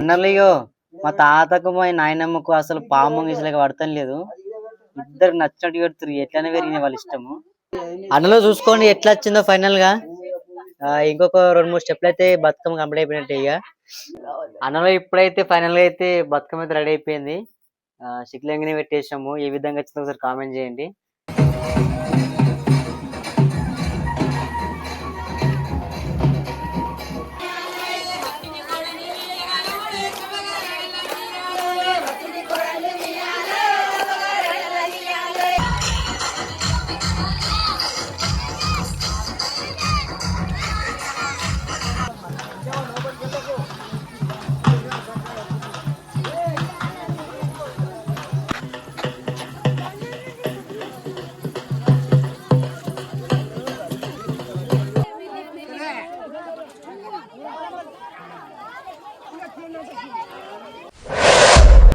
అన్నలియో మా తాతకు మా నాయనమ్మకు అసలు పాము ఇసలేక పడతాం లేదు. ఇద్దరు నచ్చినట్టు పెడుతురు ఎట్లనే పెరిగిన వాళ్ళ ఇష్టము. అన్నలో చూసుకోండి ఎట్లా వచ్చిందో ఫైనల్గా ఇంకొక రెండు మూడు స్టెప్లు అయితే బతుకమ్మ కంప్లీట్ అయిపోయినట్టే ఇక అన్నలో ఇప్పుడైతే ఫైనల్గా అయితే బతుకమ్మ అయితే రెడీ అయిపోయింది. శిక్లంగిని పెట్టేసాము ఏ విధంగా వచ్చిందో ఒకసారి కామెంట్ చేయండి.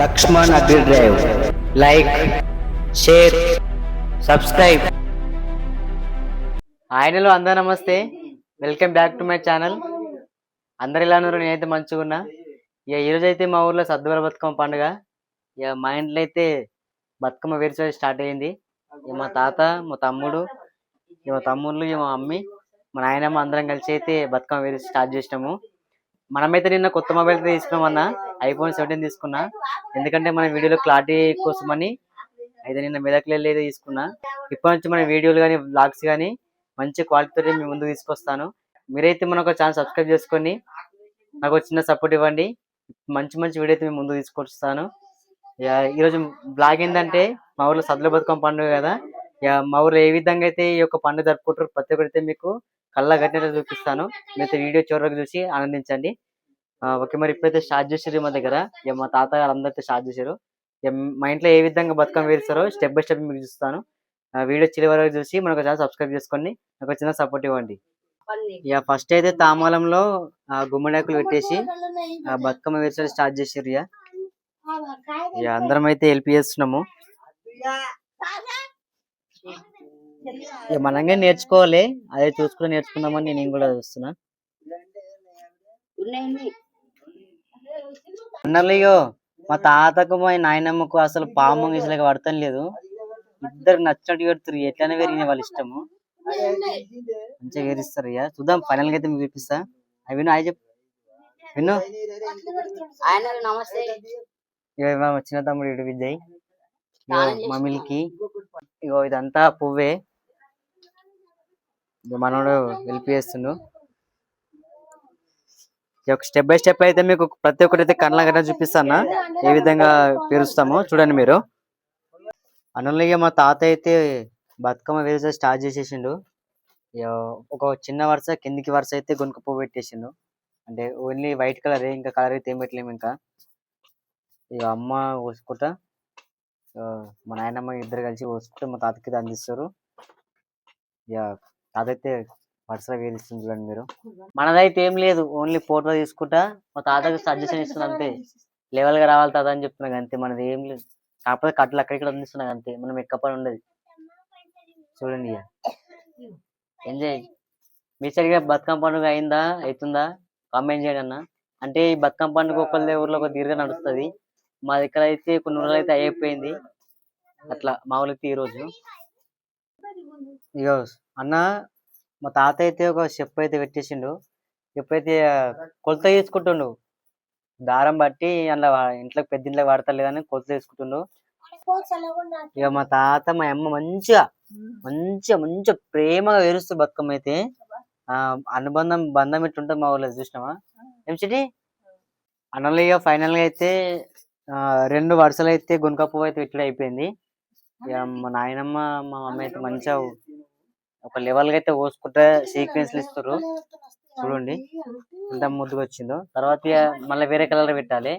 Laxman agri drive. Like share subscribe. ఆయనలో అందరూ నమస్తే. Welcome back to my channel. అందరు ఇలా ఉన్నారు? నేనైతే మంచిగా ఉన్నా ఇక ఈరోజు అయితే మా ఊర్లో సద్దువల బతుకమ్మ పండుగ. ఇక మా ఇంట్లో అయితే బతుకమ్మ వేరుచో స్టార్ట్ అయింది. ఇక మా తాత మా తమ్ముడు ఇక మా తమ్ముళ్ళు ఇక మా అమ్మి మా నాయనమ్మ అందరం కలిసి అయితే బతుకమ్మ వేరు స్టార్ట్ చేసినాము. మనమైతే నిన్న కొత్త మొబైల్ అయితే తీసుకున్నాం అన్న ఐఫోన్ సెవెంటీన్ తీసుకున్నా. ఎందుకంటే మన వీడియోలో క్లారిటీ కోసమని అయితే నిన్న మెదక్లో వెళ్ళి తీసుకున్నా. ఇప్పటి నుంచి మన వీడియోలు కానీ బ్లాగ్స్ కానీ మంచి క్వాలిటీతో మీ ముందు తీసుకొస్తాను. మీరైతే మన ఒక ఛానల్ సబ్స్క్రైబ్ చేసుకొని నాకు చిన్న సపోర్ట్ ఇవ్వండి. మంచి మంచి వీడియో అయితే మీ ముందు తీసుకొస్తాను. ఈరోజు బ్లాగ్ ఏంటంటే మా ఊర్లో సద్దుల బతుకమ్మ పండుగ కదా. మా ఊర్లో ఏ విధంగా అయితే ఈ యొక్క పండుగ జరుపుకుంటారు ప్రతి ఒక్కరైతే మీకు కళ్ళ కట్టినట్టు చూపిస్తాను. మీరైతే వీడియో చివరికి చూసి ఆనందించండి. ఓకే మరి ఇప్పుడైతే స్టార్ట్ చేసారు మా దగ్గర. ఇక మా తాత గారు స్టార్ట్ చేశారు మా ఇంట్లో ఏ విధంగా బతుకమ్మ వేస్తారో స్టెప్ బై స్టెప్ మీకు చూస్తాను వీడియో చివరి వరకు చూసి మనకు ఛానల్ సబ్స్క్రైబ్ చేసుకోండి నాకు చిన్న సపోర్ట్ ఇవ్వండి. ఇక ఫస్ట్ అయితే తామాలంలో ఆ గుమ్మడాకులు పెట్టేసి బతుకమ్మ వేసడం స్టార్ట్ చేసారు ఇక అందరం అయితే హెల్ప్ చేస్తున్నాము. మనంగా నేర్చుకోవాలి. అదే చూసుకుని నేర్చుకుందామని నేను కూడా చూస్తున్నా. అన్నలియో మా తాతకు మా నాయనమ్మకు అసలు పాము ఇసలేక పడతాం లేదు. ఇద్దరు నచ్చినట్టు పెడుతురు ఎట్లనే పెరిగిన వాళ్ళ ఇష్టము. మంచిగా వేరిస్తారు ఇక చూద్దాం ఫైనల్గా అయితే మీకు చూపిస్తా. అవి విను ఆయన చెప్పు. విను. నమస్తే మా చిన్న తమ్ముడు ఇటు విజయ్ మమ్మీకి ఇగో ఇదంతా పువ్వే. మనోడు హెల్ప్ చేస్తుండు. స్టెప్ బై స్టెప్ అయితే మీకు ప్రతి ఒక్కటి అయితే కళ్ళ గట్ట చూపిస్తాను? ఏ విధంగా పేరుస్తామో చూడండి మీరు. అనులయ్య మా తాత అయితే బతుకమ్మ వేసే స్టార్ట్ చేసేసిండు. ఇగ ఒక చిన్న వరుస కిందికి వరుస అయితే గునుక పెట్టేసిండు. అంటే ఓన్లీ వైట్ కలర్ ఇంకా కలర్ అయితే ఏం పెట్టలేము ఇంకా. ఇక అమ్మ కోసుకుంటా. మా నాయనమ్మ ఇద్దరు కలిసి పోసుకుంటూ మా తాతకి అందిస్తారు ఇక అదైతే వరుసగా వేధిస్తుంది చూడండి మీరు. మనదైతే ఏం లేదు ఓన్లీ ఫోటో తీసుకుంటా మా తాతకి సజెషన్ ఇస్తుంది అంతే. లెవెల్గా రావాలి తాత అని చెప్తున్నా అంతే మనది ఏం లేదు. కాకపోతే కట్టలు అక్కడిక్కడ అందిస్తున్నాం అంతే మనం ఎక్క ఉండదు. చూడండి ఎంజాయ్. మీ సరిగా బతుకమ్మ పండుగ అయిందా అవుతుందా కామెంట్ చేయండి అన్న. అంటే ఈ బతుకమ్మ పండుగ ఒకళ్ళ ఊర్లో ఒక దీర్ఘ నడుస్తుంది. మా దగ్గర అయితే కొన్ని ఊర్లో అయితే అయిపోయింది. అట్లా మామూలు అయితే ఈ రోజు. ఇగో అన్న మా తాత అయితే ఒక చెప్పు అయితే పెట్టేసిండు. స్టెప్ అయితే కొలత తీసుకుంటుండు. దారం బట్టి అందులో ఇంట్లో పెద్ద పెద్ద ఇంట్లోకి వాడతలేదని కొలత తీసుకుంటుండు. ఇక మా తాత మా అమ్మ మంచిగా మంచిగా మంచిగా ప్రేమగా వేరుస్తూ బతుకమ్మ అయితే. ఆ అనుబంధం బంధం ఎట్టుంటుంది మా ఊళ్ళో చూసినావా? ఏం చిటి అన్నలు ఇక ఫైనల్గా అయితే రెండు వరుసలు అయితే గునక పువ్వు అయితే ఇట్లా అయిపోయింది. మా నాయనమ్మ మా మమ్మీ అయితే మంచిగా ఒక లెవెల్గా అయితే పోసుకుంటే సీక్వెన్స్ ఇస్తారు చూడండి. ఎంత ముద్దుగా వచ్చిందో. తర్వాత ఇక మళ్ళీ వేరే కలర్ పెట్టాలి.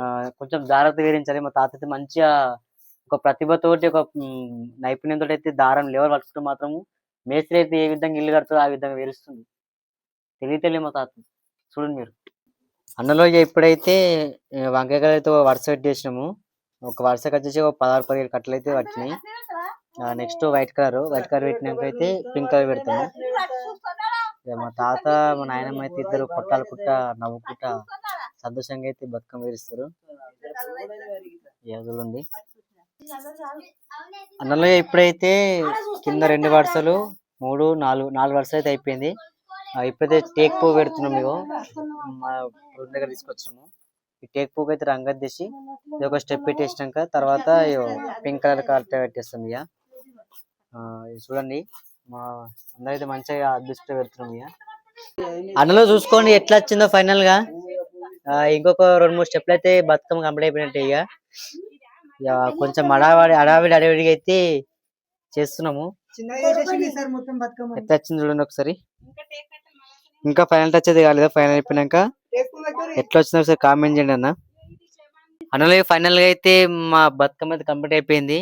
ఆ, కొంచెం జాగ్రత్త వేరించాలి మా తాత అయితే మంచిగా ఒక ప్రతిభతోటి ఒక నైపుణ్యంతో అయితే దారం లెవెల్ పట్టుకుంటే మాత్రం మేస్త్రి అయితే ఏ విధంగా ఇల్లు కడుతుందో ఆ విధంగా వేరుస్తుంది తెలియతలే మా తాత చూడండి మీరు. అన్నలో ఇక ఇప్పుడైతే వంకాయ కలర్ అయితే వరుస పెట్టేసినాము. ఒక వరుసకి వచ్చేసి ఒక పదహారు పదిహేడు కట్టలు అయితే వచ్చినాయి. Next white colour white colour పెట్టినాక అయితే పింక్ కలర్ పెడతాము. ఇక మా తాత మా నాయనమ్మ అయితే ఇద్దరు కొట్టాలు కుట్ట నవ్వుకుంటా సంతోషంగా అయితే బతుకమ్మ వేరుస్తారు ఉంది అందులో ఇప్పుడైతే కింద రెండు వరుసలు మూడు నాలుగు నాలుగు వరుసలు అయితే అయిపోయింది. ఇప్పుడైతే టేక్ పో పెడుతున్నాం మేము. మా దగ్గర తీసుకొచ్చాము. ఈ టేక్ పువ్వుకి అయితే రంగం తీసి ఇది ఒక స్టెప్ పెట్టేసినాక తర్వాత పింక్ కలర్ కార్ట్ పెట్టేస్తాం ఇక చూడండి. మా అందరైతే మంచిగా అదృష్టం పెడుతున్నాం ఇక అందులో చూసుకోండి ఎట్లా వచ్చిందో ఫైనల్గా. ఇంకొక రెండు మూడు స్టెప్లు అయితే బతుకమ్మ కంప్లీట్ అయిపోయినట్టే ఇక ఇక కొంచెం అడావిడి అడావిడి అడవిడిగా అయితే చేస్తున్నాము. ఎట్లా వచ్చింది చూడండి ఒకసారి. ఇంకా ఫైనల్ టచ్ అయితే కాలేదు? ఫైనల్ అయిపోయినాక. ఎట్లా వచ్చిందో ఒకసారి కామెంట్ చేయండి అన్న. అందులో ఫైనల్గా అయితే మా బతుకమ్మ అయితే కంప్లీట్ అయిపోయింది.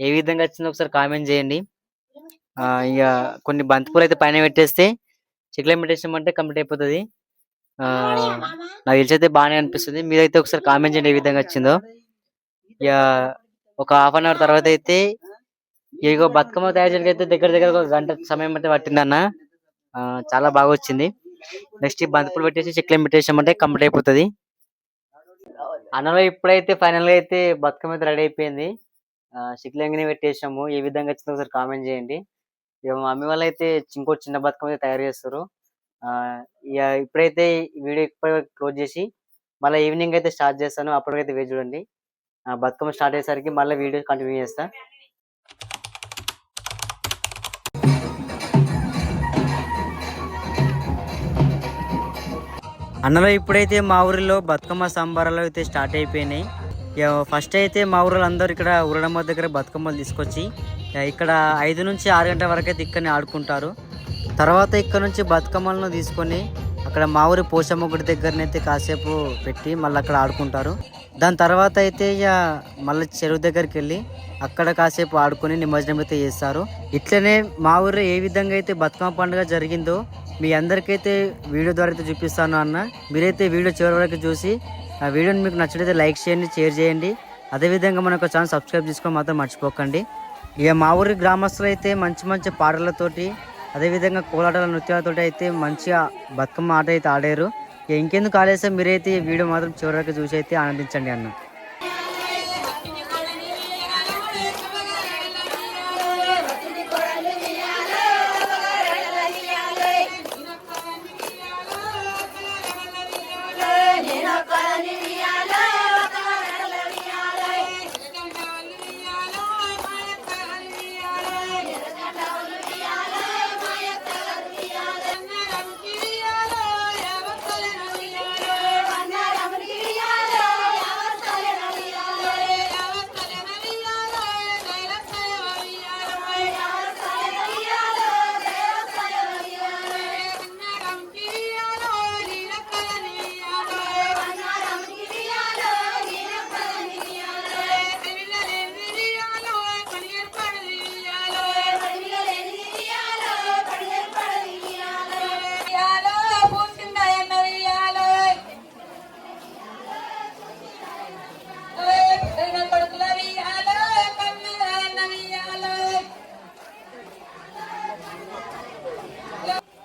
ఏ విధంగా వచ్చిందో ఒకసారి కామెంట్ చేయండి. ఇక కొన్ని బంతిపూలు అయితే పైన పెట్టేస్తే చెట్ల పెట్టేసాం అంటే కంప్లీట్ అయిపోతుంది. ఆ, నాకు తెలిసి అయితే బాగానే అనిపిస్తుంది. మీరైతే ఒకసారి కామెంట్ చేయండి ఏ విధంగా వచ్చిందో. ఇక ఒక హాఫ్ అన్ అవర్ తర్వాత అయితే ఇగో బతుకమ్మ తయారు చేయడానికి అయితే దగ్గర దగ్గర ఒక గంట సమయం అయితే పట్టిందన్న. చాలా బాగా వచ్చింది. నెక్స్ట్ ఈ బంతిపూలు పెట్టేసి చెక్లెం పెట్టేసామంటే కంప్లీట్ అయిపోతుంది. అన్నలో ఇప్పుడైతే ఫైనల్గా అయితే బతుకమ్మ అయితే రెడీ అయిపోయింది. శిక్లంగిని పెట్టేసాము. ఏ విధంగా వచ్చిందో ఒకసారి కామెంట్ చేయండి. ఇక మా మమ్మీ వాళ్ళు అయితే ఇంకో చిన్న బతుకమ్మ అయితే తయారు చేస్తారు. ఇక ఇప్పుడైతే వీడియో ఇప్పుడు క్లోజ్ చేసి మళ్ళీ ఈవినింగ్ అయితే స్టార్ట్ చేస్తాను. అప్పటికైతే వేచి చూడండి. బతుకమ్మ స్టార్ట్ అయ్యేసరికి మళ్ళీ వీడియో కంటిన్యూ చేస్తాను అన్నలో ఇప్పుడైతే మా ఊరిలో బతుకమ్మ సంబరాలు అయితే స్టార్ట్ అయిపోయినాయి. ఇక ఫస్ట్ అయితే మా ఊరిలో అందరూ ఇక్కడ ఉరడమ్మ దగ్గర బతుకమ్మలు తీసుకొచ్చి ఇక ఇక్కడ ఐదు నుంచి ఆరు గంటల వరకు అయితే ఇక్కడనే ఆడుకుంటారు. తర్వాత ఇక్కడ నుంచి బతుకమ్మలను తీసుకొని అక్కడ మా ఊరి పోషమ్మ గుడి దగ్గరనైతే కాసేపు పెట్టి మళ్ళీ అక్కడ ఆడుకుంటారు. దాని తర్వాత అయితే ఇక మళ్ళీ చెరువు దగ్గరికి వెళ్ళి అక్కడ కాసేపు ఆడుకొని నిమజ్జనం అయితే చేస్తారు. ఇట్లనే మా ఊరిలో ఏ విధంగా అయితే బతుకమ్మ పండుగ జరిగిందో మీ అందరికైతే వీడియో ద్వారా అయితే చూపిస్తాను అన్న. మీరైతే వీడియో చివరి వరకు చూసి ఆ వీడియోని మీకు నచ్చినైతే లైక్ చేయండి షేర్ చేయండి. అదేవిధంగా మన యొక్క ఛానల్ సబ్స్క్రైబ్ చేసుకొని మాత్రం మర్చిపోకండి. ఇక మా ఊరి గ్రామస్తులు అయితే మంచి మంచి పాటలతోటి అదేవిధంగా కోలాటాల నృత్యాలతోటి అయితే మంచిగా బతుకమ్మ ఆట అయితే ఆడారు. ఇక ఇంకెందుకు ఆడేస్తే మీరైతే ఈ వీడియో మాత్రం చివరి వరకు చూసి అయితే ఆనందించండి అన్న.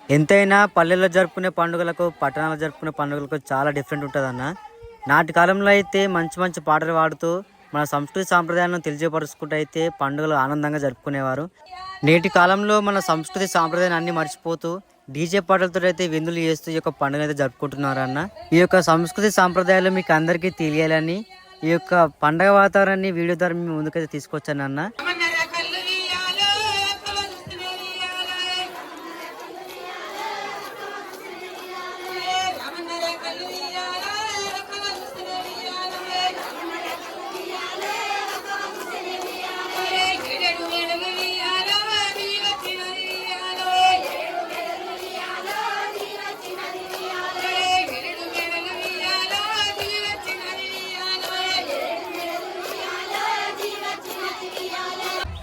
ఎంతైనా పల్లెల్లో జరుపుకునే పండుగలకు పట్టణాల్లో జరుపుకునే పండుగలకు చాలా డిఫరెంట్ ఉంటుంది అన్న నాటి కాలంలో అయితే మంచి మంచి పాటలు పాడుతూ మన సంస్కృతి సాంప్రదాయాలను తెలియపరుచుకుంటూ అయితే పండుగలు ఆనందంగా జరుపుకునేవారు. నేటి కాలంలో మన సంస్కృతి సాంప్రదాయాన్ని అన్ని మర్చిపోతూ డీజే పాటలతో అయితే విందులు చేస్తూ ఈ యొక్క పండుగ అయితే జరుపుకుంటున్నారు అన్న ఈ యొక్క సంస్కృతి సాంప్రదాయాలు మీకు అందరికీ తెలియాలని ఈ యొక్క పండగ వాతావరణాన్ని వీడియో ద్వారా మేము ముందుకైతే తీసుకొచ్చాను అన్న.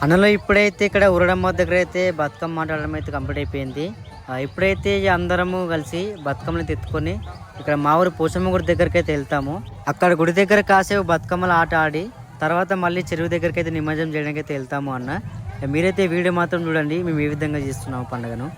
అందులో ఇప్పుడైతే ఇక్కడ ఉరడమ్మ దగ్గర అయితే బతుకమ్మ ఆడడం అయితే కంప్లీట్ అయిపోయింది. ఇప్పుడైతే అందరము కలిసి బతుకమ్మని తెత్తుకొని ఇక్కడ మా ఊరు పోచమ్మ గుడి దగ్గరికి అయితే వెళ్తాము. అక్కడ గుడి దగ్గర కాసేపు బతుకమ్మల ఆట ఆడి తర్వాత మళ్ళీ చెరువు దగ్గరికి అయితే నిమజ్జనం చేయడానికి అయితే వెళ్తాము అన్న. మీరైతే వీడియో మాత్రం చూడండి మేము ఏ విధంగా చేస్తున్నాము పండుగను.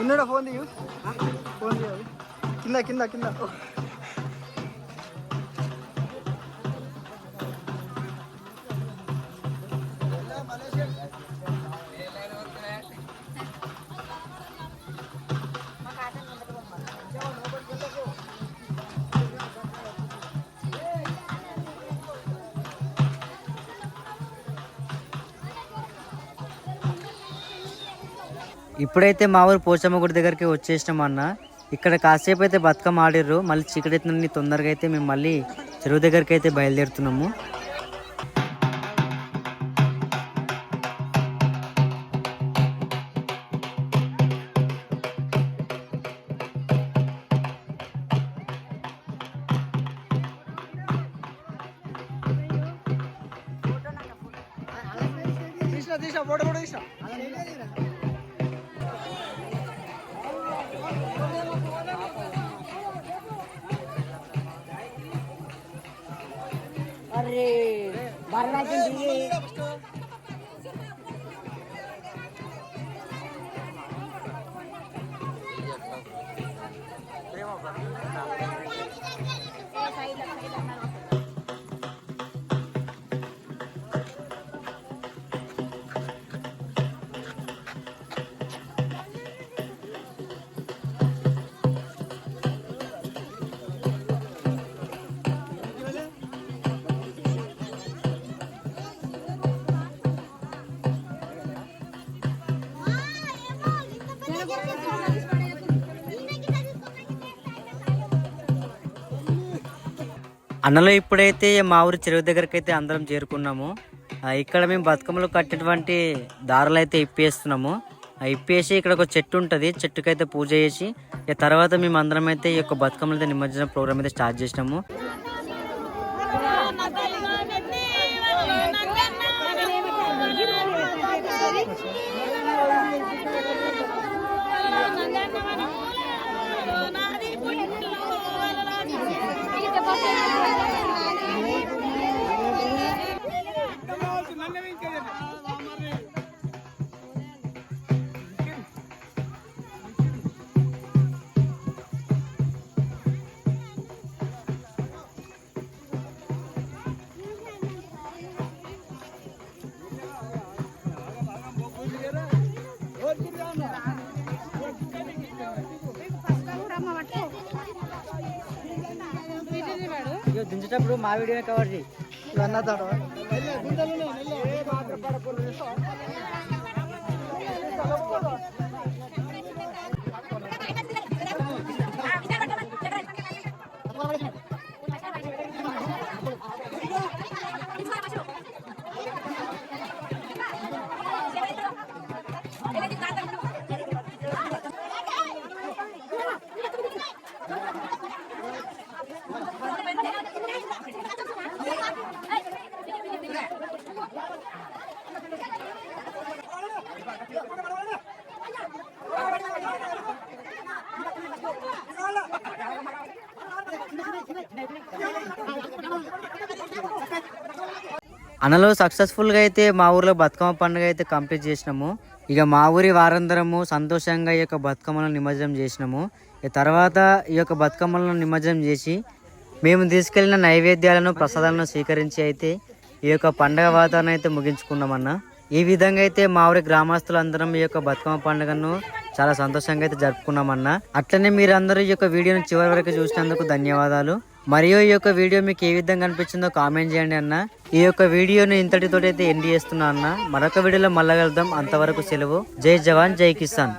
ఉన్నాడా? ఫోన్ తీయు. ఫోన్ తీయాలి. కింద కింద కింద. ఇప్పుడైతే మా ఊరు పోచమ్మ గుడి దగ్గరికి వచ్చేసినాం అన్న. ఇక్కడ కాసేపు అయితే బతుకమ్మ ఆడిర్రు. మళ్ళీ చీకటి తొందరగా అయితే మేము మళ్ళీ చెరువు దగ్గరికి అయితే బయలుదేరుతున్నాము. తీసిన తీసిన ఫోటో ఫోటో తీసిన అన్నలో ఇప్పుడైతే మా ఊరి చెరువు దగ్గరికి అయితే అందరం చేరుకున్నాము. ఇక్కడ మేము బతుకమ్మలు కట్టినటువంటి దారులు అయితే ఇప్పేస్తున్నాము. ఆ ఇప్పేసి ఇక్కడ ఒక చెట్టు ఉంటుంది. చెట్టుకైతే పూజ చేసి ఇక తర్వాత మేము అందరం అయితే ఈ యొక్క బతుకమ్మలతో నిమజ్జన నిమజ్జనం ప్రోగ్రామ్ అయితే స్టార్ట్ చేసినాము. దించేటప్పుడు మా వీడియో కవర్ చేయి. ఇవన్నీ తాడు. అనలో సక్సెస్ఫుల్గా అయితే మా ఊర్లో బతుకమ్మ పండుగ అయితే కంప్లీట్ చేసినాము. ఇక మా ఊరి వారందరము సంతోషంగా ఈ యొక్క బతుకమ్మలను నిమజ్జనం చేసినాము. ఇక తర్వాత ఈ యొక్క బతుకమ్మలను నిమజ్జనం చేసి మేము తీసుకెళ్ళిన నైవేద్యాలను ప్రసాదాలను స్వీకరించి అయితే ఈ యొక్క పండగ వాతావరణం అయితే ముగించుకున్నామన్న. ఈ విధంగా అయితే మా ఊరి గ్రామస్తులందరం ఈ యొక్క బతుకమ్మ పండుగను చాలా సంతోషంగా అయితే జరుపుకున్నామన్న. అట్లనే మీరందరూ ఈ యొక్క వీడియోను చివరి వరకు చూసినందుకు ధన్యవాదాలు. మరియు ఈ యొక్క వీడియో మీకు ఏ విధంగా అనిపించిందో కామెంట్ చేయండి అన్న. ఈ యొక్క వీడియోని ఇంతటితో అయితే ఎండ్ చేస్తున్నా అన్న. మరొక వీడియోలో మళ్ళా వెళ్దాం అంతవరకు సెలవు. జై జవాన్ జై కిసాన్.